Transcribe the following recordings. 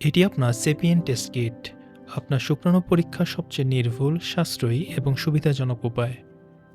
এটি আপনার সেপিয়েন test kit আপনার শুক্রাণু পরীক্ষা সবচেয়ে নির্ভুল সাশ্রয়ী এবং সুবিধাজনক উপায়।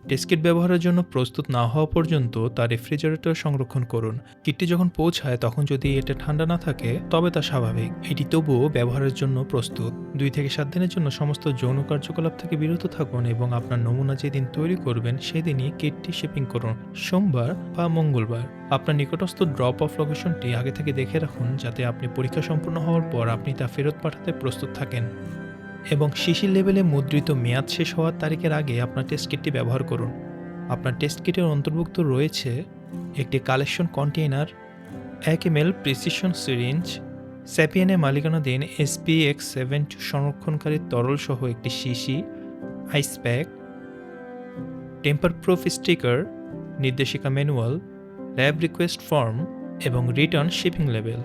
টেস্ট কিট ব্যবহারের জন্য প্রস্তুত না হওয়া পর্যন্ত তা রেফ্রিজারেটর সংরক্ষণ করুন। কিটটি যখন পৌঁছায়, তখন যদি এটা ঠান্ডা না থাকে, তবে তা স্বাভাবিক। এটি তবুও ব্যবহারের জন্য প্রস্তুত। দুই থেকে সাত দিনের জন্য সমস্ত যৌন কার্যকলাপ থেকে বিরত থাকুন এবং আপনার নমুনা যেদিন তৈরি করবেন, সেদিনই কিটটি শিপিং করুন। সোমবার বা মঙ্গলবার। আপনার নিকটস্থ ড্রপ অফ লোকেশনটি আগে থেকে দেখে রাখুন, যাতে আপনি পরীক্ষা সম্পূর্ণ হওয়ার পর আপনি তা ফেরত পাঠাতে প্রস্তুত থাকেন। এবং শিশির লেভেলে মুদ্রিত মেয়াদ শেষ হওয়ার তারিখের আগে আপনার টেস্ট কিটটি ব্যবহার করুন। আপনার টেস্ট কিটের অন্তর্ভুক্ত রয়েছে একটি কালেকশন কন্টেইনার এক এম এল প্রিসিশন সিরিঞ্জ স্যাপিয়ানে মালিকানাধীন এসপি এক্স সেভেন সংরক্ষণকারী তরল সহ একটি শিশি ice pack tamper proof sticker নির্দেশিকা ম্যানুয়াল ল্যাব রিকোয়েস্ট ফর্ম এবং রিটার্ন শিপিং লেভেল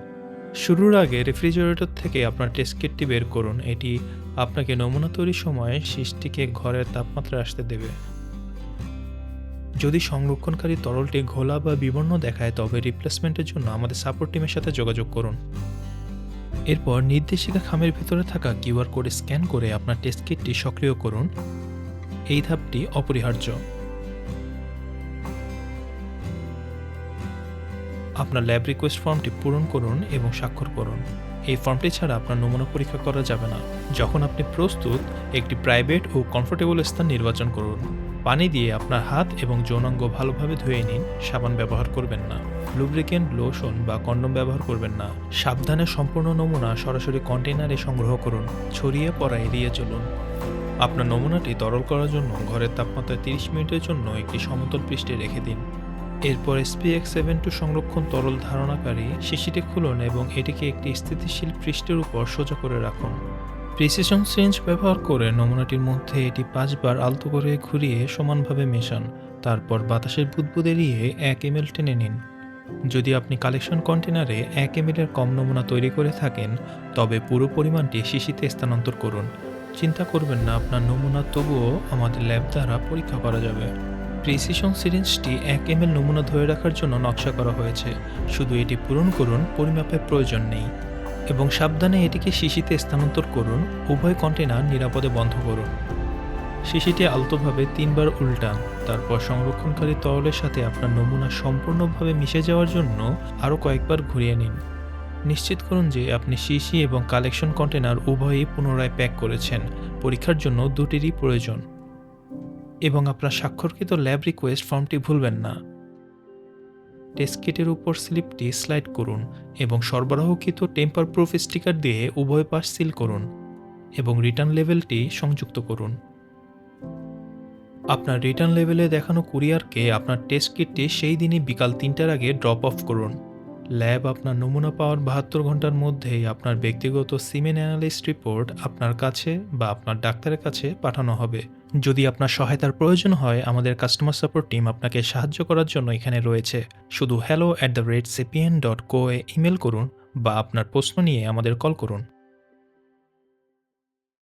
শুরুর আগে রেফ্রিজারেটর থেকে আপনার টেস্ট কিটটি বের করুন। এটি আপনাকে নমুনা তৈরির সময় শিশটিকে ঘরের তাপমাত্রা আসতে দেবে। যদি সংরক্ষণকারী তরলটি ঘোলা বা বিবর্ণ দেখায়, তবে রিপ্লেসমেন্টের জন্য আমাদের সাপোর্ট টিমের সাথে যোগাযোগ করুন। এরপর নির্দেশিকা খামের ভিতরে থাকা কিউআর কোড স্ক্যান করে আপনার টেস্ট কিটটি সক্রিয় করুন। এই ধাপটি অপরিহার্য। আপনার ল্যাব রিকোয়েস্ট ফর্মটি পূরণ করুন এবং স্বাক্ষর করুন। এই ফর্মটি ছাড়া আপনার নমুনা পরীক্ষা করা যাবে না। যখন আপনি প্রস্তুত, একটি প্রাইভেট ও কমফোর্টেবল স্থান নির্বাচন করুন। পানি দিয়ে আপনার হাত এবং যৌনাঙ্গ ভালোভাবে ধুয়ে নিন, সাবান ব্যবহার করবেন না। লুব্রিকেন্ট, লোশন বা কন্ডম ব্যবহার করবেন না। সাবধানে সম্পূর্ণ নমুনা সরাসরি কন্টেইনারে সংগ্রহ করুন, ছড়িয়ে পড়া এড়িয়ে চলুন। আপনার নমুনাটি তরল করার জন্য ঘরের তাপমাত্রা 30 মিনিটের জন্য একটি সমতল পৃষ্ঠে রেখে দিন। এরপর এসপিএক্স সেভেন টু সংরক্ষণ তরল ধারণাকারী শিশিটি খুলুন এবং এটিকে একটি স্থিতিশীল পৃষ্ঠের উপর সোজা করে রাখুন। প্রিসিশন সিরিঞ্জ ব্যবহার করে নমুনাটির মধ্যে এটি পাঁচবার আলতো করে ঘুরিয়ে সমানভাবে মেশান। তারপর বাতাসের বুদবুদ এড়িয়ে এক এম টেনে নিন। যদি আপনি কালেকশন কন্টেনারে এক এম এর কম নমুনা তৈরি করে থাকেন, তবে পুরো পরিমাণটি শিশিতে স্থানান্তর করুন। চিন্তা করবেন না, আপনার নমুনা তবুও আমাদের ল্যাব দ্বারা পরীক্ষা করা যাবে। প্রিসিশন সিরিঞ্জটি এক এম নমুনা ধরে রাখার জন্য নকশা করা হয়েছে। শুধু এটি পূরণ করুন, পরিমাপের প্রয়োজন নেই। এবং সাবধানে এটিকে শিশিতে স্থানান্তর করুন, উভয় কন্টেনার নিরাপদে বন্ধ করুন। শিশিটি আলতোভাবে তিনবার উল্টান, তারপর সংরক্ষণকারী তরলের সাথে আপনার নমুনা সম্পূর্ণভাবে মিশে যাওয়ার জন্য আরও কয়েকবার ঘুরিয়ে নিন। নিশ্চিত করুন যে আপনি শিশি এবং কালেকশন কন্টেনার উভয়ই পুনরায় প্যাক করেছেন। পরীক্ষার জন্য দুটিরই প্রয়োজন। এবং আপনার স্বাক্ষরকৃত ল্যাব রিকোয়েস্ট ফর্মটি ভুলবেন না। টেস্ট কিটের উপর স্লিপটি স্লাইড করুন এবং সরবরাহকৃত টেম্পার প্রুফ স্টিকার দিয়ে উভয় পাশ সিল করুন এবং রিটার্ন লেভেলটি সংযুক্ত করুন। আপনার রিটার্ন লেভেলে দেখানো কুরিয়ারকে আপনার টেস্ট কিটটি সেই দিনই বিকাল তিনটার আগে ড্রপ অফ করুন। ল্যাব আপনার নমুনা পাওয়ার বাহাত্তর ঘণ্টার মধ্যেই আপনার ব্যক্তিগত সিমেন অ্যানালিস্ট রিপোর্ট আপনার কাছে বা আপনার ডাক্তারের কাছে পাঠানো হবে। যদি আপনার সহায়তার প্রয়োজন হয়, আমাদের কাস্টমার সাপোর্ট টিম আপনাকে সাহায্য করার জন্য এখানে রয়েছে। শুধু hello at the rate CPN dot co A email করুন বা আপনার প্রশ্ন নিয়ে আমাদের কল করুন।